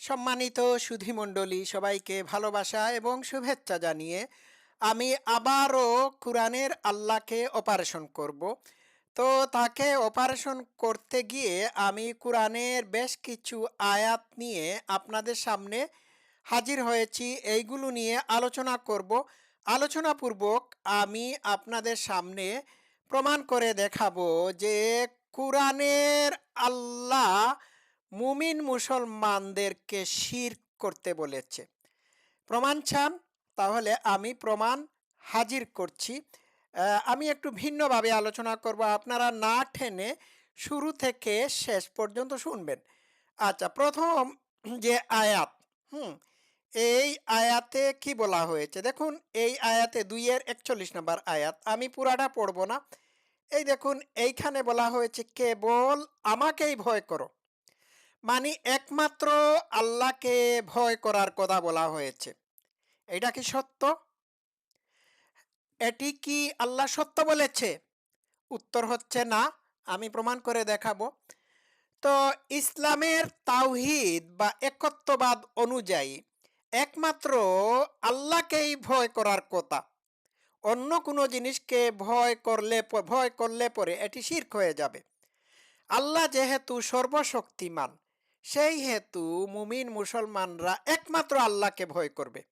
সম্মানিত সুধীমণ্ডলী, সবাইকে ভালোবাসা এবং শুভেচ্ছা জানিয়ে আমি আবারও কোরআনের আল্লাহকে অপারেশন করব। তো তাকে অপারেশন করতে গিয়ে আমি কোরআনের বেশ কিছু আয়াত নিয়ে আপনাদের সামনে হাজির হয়েছি। এইগুলো নিয়ে আলোচনা করব। আলোচনাপূর্বক আমি আপনাদের সামনে প্রমাণ করে দেখাবো যে কোরআনের আল্লাহ মুমিন মুসলমানদেরকে শির করতে বলেছে। প্রমাণ চান? তাহলে আমি প্রমাণ হাজির করছি। আমি একটু ভিন্নভাবে আলোচনা করব। আপনারা না ঠেনে শুরু থেকে শেষ পর্যন্ত শুনবেন। আচ্ছা প্রথম যে আয়াত, হুম, এই আয়াতে কি বলা হয়েছে? দেখুন, এই আয়াতে দুইয়ের একচল্লিশ নম্বর আয়াত। আমি পুরাটা পড়ব না। এই দেখুন, এইখানে বলা হয়েছে, কেবল আমাকেই ভয় করো। মানে একমাত্র আল্লাহকে ভয় করার কথা বলা হয়েছে। এটা কি সত্য? এটি কি আল্লাহ সত্য বলেছে? উত্তর হচ্ছে না, আমি প্রমাণ করে দেখাবো। তো ইসলামের তাওহিদ বা একত্ববাদ অনুযায়ী একমাত্র আল্লাহকেই ভয় করার কথা। অন্য কোনো জিনিসকে ভয় করলে ভয় করলে পরে এটি শির্ক হয়ে যাবে। আল্লাহ যেহেতু সর্বশক্তিমান সেই হেতু মুমিন মুসলমানরা একমাত্র আল্লাহকে ভয় করবে।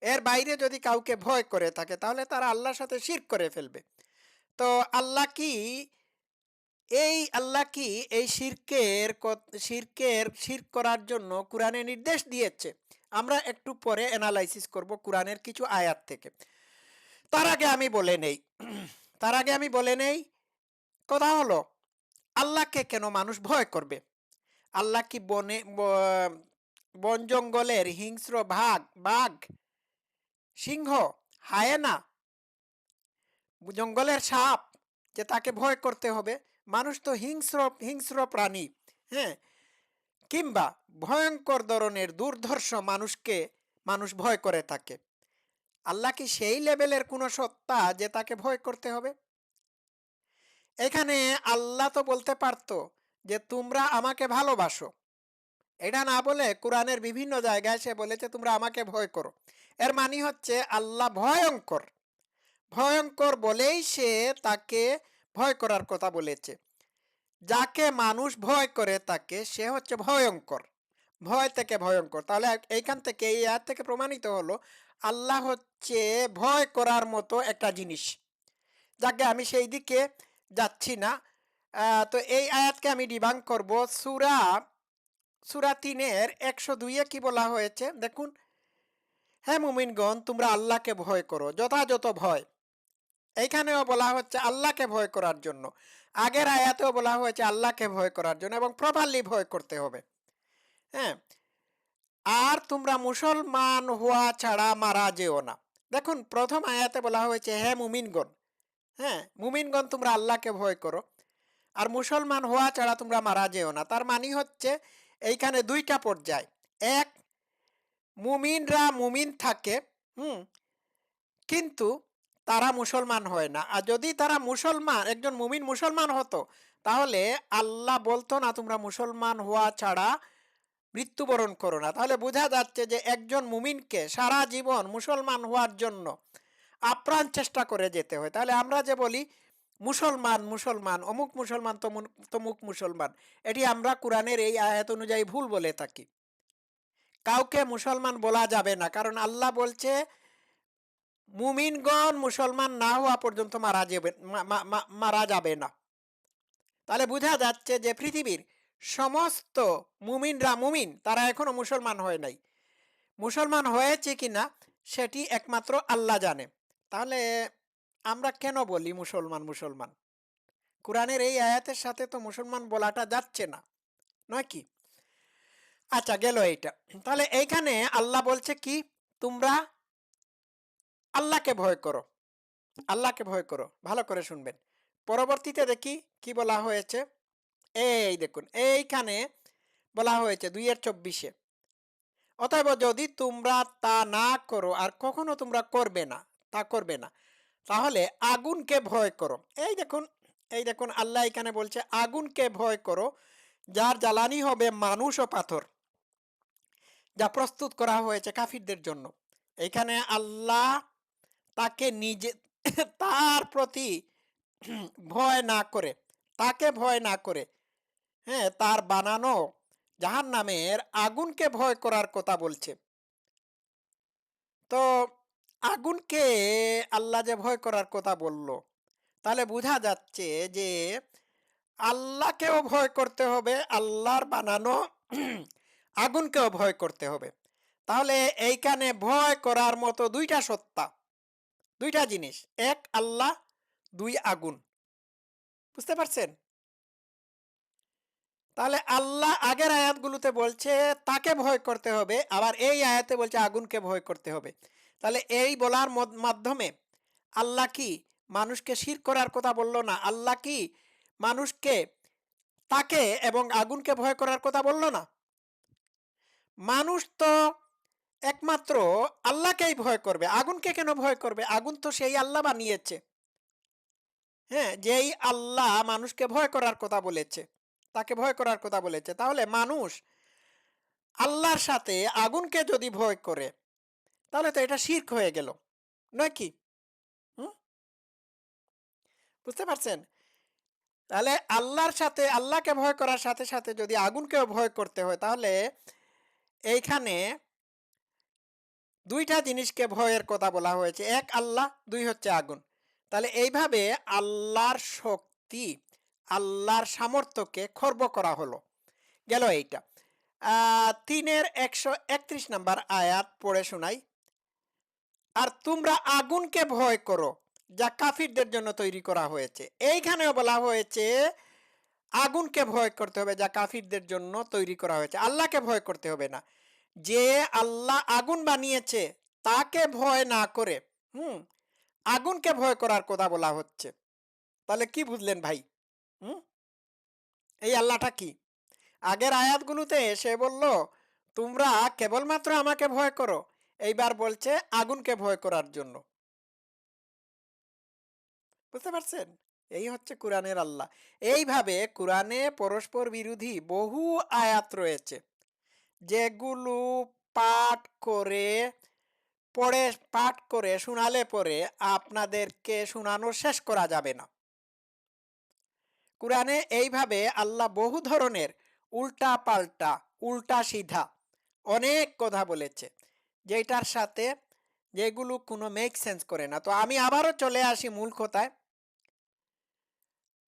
এর বাইরে যদি কাউকে ভয় করে থাকে, তাহলে তারা আল্লাহর সাথে শির করে ফেলবে। তো আল্লাহ কি এই, আল্লাহ কি এই শিরকের শিরকের শির করার জন্য কোরআনে নির্দেশ দিয়েছে? আমরা একটু পরে অ্যানালাইসিস করব কোরআনের কিছু আয়াত থেকে। তার আগে আমি বলে নেই। তার আগে আমি বলে নেই। কথা হলো, আল্লাহকে কেন মানুষ ভয় করবে? আল্লাহ কি বনে বন জঙ্গলের হিংস্র ভাগ, বাঘ, সিংহ, হায়েনা, জঙ্গলের সাপ যে তাকে ভয় করতে হবে? মানুষ তো হিংস্র হিংস্র প্রাণী হ্যাঁ? কিংবা ভয়ঙ্কর ধরনের দুর্ধর্ষ মানুষকে মানুষ ভয় করে থাকে। আল্লাহ কি সেই লেভেলের কোনো সত্তা যে তাকে ভয় করতে হবে? এখানে আল্লাহ তো বলতে পারতো যে, তোমরা আমাকে ভালোবাসো। এটা না বলে কোরআনের বিভিন্ন জায়গায় সে বলেছে, তোমরা আমাকে ভয় করো। এর মানে হচ্ছে আল্লাহ ভয়ঙ্কর। ভয়ঙ্কর বলেই সে তাকে ভয় করার কথা বলেছে। যাকে মানুষ ভয় করে তাকে, সে হচ্ছে ভয়ঙ্কর। ভয় থেকে ভয়ঙ্কর। তাহলে এইখান থেকে এই আয়াত থেকে প্রমাণিত হলো, আল্লাহ হচ্ছে ভয় করার মতো একটা জিনিস। যাকে আমি সেই দিকে যাচ্ছি না তো এই আয়াতকে আমি ডিবাং করব। সুরা সুরা তিনের একশো দুইয়ে কি বলা হয়েছে? দেখুন। হ্যাঁ মুমিনগণ, তোমরা আল্লাহকে ভয় করো, যথাযথ ভয়। এইখানেও বলা হচ্ছে আল্লাহকে ভয় করার জন্য। আগের আয়াতেও বলা হয়েছে আল্লাহকে ভয় করার জন্য এবং প্রপারলি ভয় করতে হবে। হ্যাঁ? আর তোমরা মুসলমান হওয়া ছাড়া মারা যেও না। দেখুন, প্রথম আয়াতে বলা হয়েছে হ্যাঁ মুমিনগণ। হ্যাঁ? মুমিনগণ, তোমরা আল্লাহকে ভয় করো। আর মুসলমান হওয়া ছাড়া তোমরা মারা যেও না। তার মানে হচ্ছে এইখানে দুইটা পর্যায়। এক, মুমিনরা মুমিন থাকে, হুম, কিন্তু তারা মুসলমান হয় না। আর যদি তারা মুসলমান, একজন মুমিন মুসলমান হতো, তাহলে আল্লাহ বলতো, না, তোমরা মুসলমান হওয়া ছাড়া মৃত্যুবরণ করো না। তাহলে বোঝা যাচ্ছে যে একজন মুমিনকে সারা জীবন মুসলমান হওয়ার জন্য আপ্রাণ চেষ্টা করে যেতে হয়। তাহলে আমরা যে বলি মুসলমান মুসলমান, অমুক মুসলমান তমুক মুসলমান। এটি আমরা কোরআনের এই আয়াত অনুযায়ী ভুল বলে থাকি। কাউকে মুসলমান বলা যাবে না, কারণ আল্লাহ বলছে, মুমিনগণ মুসলমান না হওয়া পর্যন্ত মারা যাবে মারা যাবে না। তাহলে বোঝা যাচ্ছে যে পৃথিবীর সমস্ত মুমিনরা মুমিন, তারা এখনও মুসলমান হয় নাই। মুসলমান হয়েছে কিনা, সেটি একমাত্র আল্লাহ জানে। তাহলে আমরা কেন বলি মুসলমান মুসলমান? কোরআনের এই আয়াতের সাথে তো মুসলমান বলাটা যাচ্ছে না, নয় কি? আচ্ছা গেল এইটা। তাহলে এইখানে আল্লাহ বলছে কি? তোমরা আল্লাহকে ভয় করো, আল্লাহকে ভয় করো, ভালো করে শুনবেন। পরবর্তীতে দেখি কি বলা হয়েছে? এই দেখুন, এইখানে বলা হয়েছে দুইয়ের চব্বিশে। অতএব যদি তোমরা তা না করো, আর কখনো তোমরা করবে না, তা করবে না। তাহলে আগুনকে ভয় করো। এই দেখুন এই দেখুন, আল্লাহ এখানে বলছে, আগুনকে ভয় করো, যার জ্বালানি হবে মানুষ ও পাথর, যা প্রস্তুত করা হয়েছে কাফিরদের জন্য। এখানে আল্লাহ তাকে নিজে, তার প্রতি ভয় না করে, তাকে ভয় না করে হ্যাঁ তার বানানো জাহান নামের আগুনকে ভয় করার কথা বলছে। তো আগুনকে আল্লাহ যে ভয় করার কথা বলল, তাহলে বোঝা যাচ্ছে যে আল্লাহকেও ভয় করতে হবে, আল্লাহর বানানো আগুনকেও ভয় করতে হবে। তাহলে এইখানে ভয় করার মতো দুইটা সত্তা, দুইটা জিনিস। এক, আল্লাহ, দুই, আগুন। বুঝতে পারছেন? তাহলে আল্লাহ আগের আয়াতগুলোতে বলছে, তাকে ভয় করতে হবে, আবার এই আয়াতে বলছে, আগুনকে ভয় করতে হবে। তাহলে এই বলার মাধ্যমে আল্লাহ কি মানুষকে শির করার কথা বলল না? আল্লাহ কি মানুষকে তাকে এবং আগুনকে ভয় করার কথা বলল না? মানুষ তো একমাত্র আল্লাহকেই ভয় করবে। আগুনকে কেন ভয় করবে? আগুন তো সেই আল্লাহ বানিয়েছে। হ্যাঁ যেই আল্লাহ মানুষকে ভয় করার কথা বলেছে, তাকে ভয় করার কথা বলেছে। তাহলে মানুষ আল্লাহর সাথে আগুনকে যদি ভয় করে তাহলে তো এটা শির্ক হয়ে গেল। নয় কি? বুঝতে পারছেন? তাহলে আল্লাহর সাথে, আল্লাহকে ভয় করার সাথে সাথে যদি আগুনকেও ভয় করতে হয়, তাহলে এইখানে দুইটা জিনিসকে ভয়ের কথা বলা হয়েছে। এক আল্লাহ, দুই হচ্ছে আগুন। তাহলে এইভাবে আল্লাহর শক্তি, আল্লাহর সামর্থ্যকে খর্ব করা হলো। গেল এইটা। তিনের একশো একত্রিশ নাম্বার আয়াত পড়ে শোনাই। আর তোমরা আগুনকে ভয় করো, যা কাফিরদের জন্য তৈরি করা হয়েছে। এইখানেও বলা হয়েছে, আগুনকে ভয় করতে হবে, যা কাফিরদের জন্য তৈরি করা হয়েছে। আল্লাহকে ভয় করতে হবে না। যে আল্লাহ আগুন বানিয়েছে, তাকে ভয় না করে, হুম, আগুনকে ভয় করার কথা বলা হচ্ছে। তাহলে কি বুঝলেন ভাই? হুম, এই আল্লাহটা কি? আগের আয়াতগুলোতে সে বলল, তোমরা কেবলমাত্র আমাকে ভয় করো এইবার বলছে আগুনকে ভয় করার জন্য। বুঝতে পারছেন? এই হচ্ছে কোরআনের আল্লাহ। এইভাবে কোরআনে পরস্পর বিরোধী বহু আয়াত রয়েছে। যেগুলো পাঠ করে, পড়ে, পাঠ করে, শোনালে পরে আপনাদেরকে শোনানো শেষ করা যাবে না। কোরআনে এইভাবে আল্লাহ বহু ধরনের উল্টা পাল্টা উল্টা সিধা অনেক কথা বলেছে। যেটার সাথে যেগুলো কোনো মেক সেন্স করে না। তো আমি আবারও চলে আসি মূল কথায়।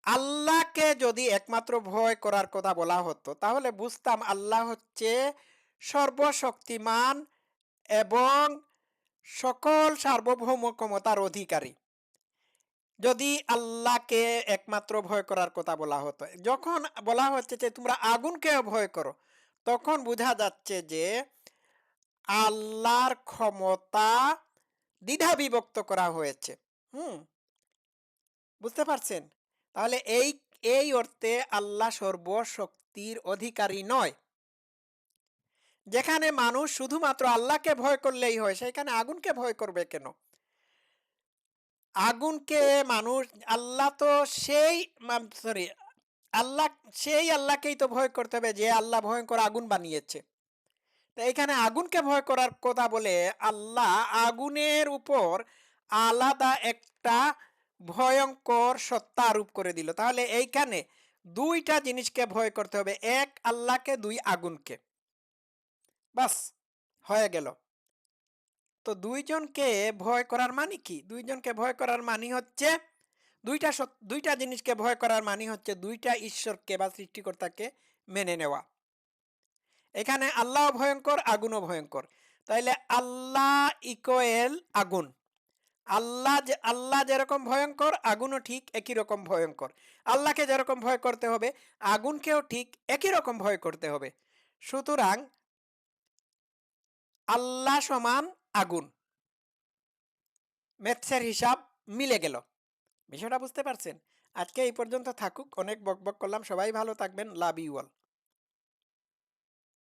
আল্লাহকে যদি একমাত্র ভয় করার কথা বলা হতো, তাহলে বুঝতাম আল্লাহ হচ্ছে সর্বশক্তিমান এবং সকল সার্বভৌম ক্ষমতার অধিকারী। যদি আল্লাহকে একমাত্র ভয় করার কথা বলা হতো, যখন বলা হচ্ছে যে তোমরা আগুনকেও ভয় করো, তখন বোঝা যাচ্ছে যে আল্লাহর ক্ষমতা দ্বিধা বিভক্ত করা হয়েছে। হুম? বুঝতে পারছেন? তাহলে এই এই অর্থে আল্লাহ সর্বশক্তির অধিকারী নয়। যেখানে মানুষ শুধুমাত্র আল্লাহকে ভয় করলেই হয়, সেখানে আগুনকে ভয় করবে কেন? আগুনকে মানুষ, আল্লাহ তো সেই, সরি, আল্লাহ, সেই আল্লাহকেই তো ভয় করতে হবে যে আল্লাহ ভয়ঙ্কর আগুন বানিয়েছে। তো এখানে আগুনকে ভয় করার কথা বলে আল্লাহ আগুনের উপর আলাদা একটা ভয়ঙ্কর সত্তা আরোপ করে দিল। তাহলে এইখানে দুইটা জিনিসকে ভয় করতে হবে। এক, আল্লাহকে, দুই, আগুনকে। বাস, হয়ে গেল। তো দুইজনকে ভয় করার মানে কি? দুইজনকে ভয় করার মানে হচ্ছে দুইটা দুইটা জিনিসকে ভয় করার মানে হচ্ছে দুইটা ঈশ্বরকে বা সৃষ্টিকর্তাকে মেনে নেওয়া। এখানে আল্লাহ ভয়ঙ্কর, আগুনও ভয়ঙ্কর। তাইলে আল্লাহ ইকোয়েল আগুন। আল্লাহ যে, আল্লাহ যেরকম ভয়ঙ্কর, আগুনও ঠিক একই রকম ভয়ঙ্কর। আল্লাহকে যেরকম ভয় করতে হবে, আগুনকেও ঠিক একই রকম ভয় করতে হবে। সুতরাং আল্লাহ সমান আগুন। ম্যাথসের হিসাব মিলে গেল। বিষয়টা বুঝতে পারছেন? আজকে এই পর্যন্ত থাকুক। অনেক বকবক করলাম। সবাই ভালো থাকবেন। Love you all.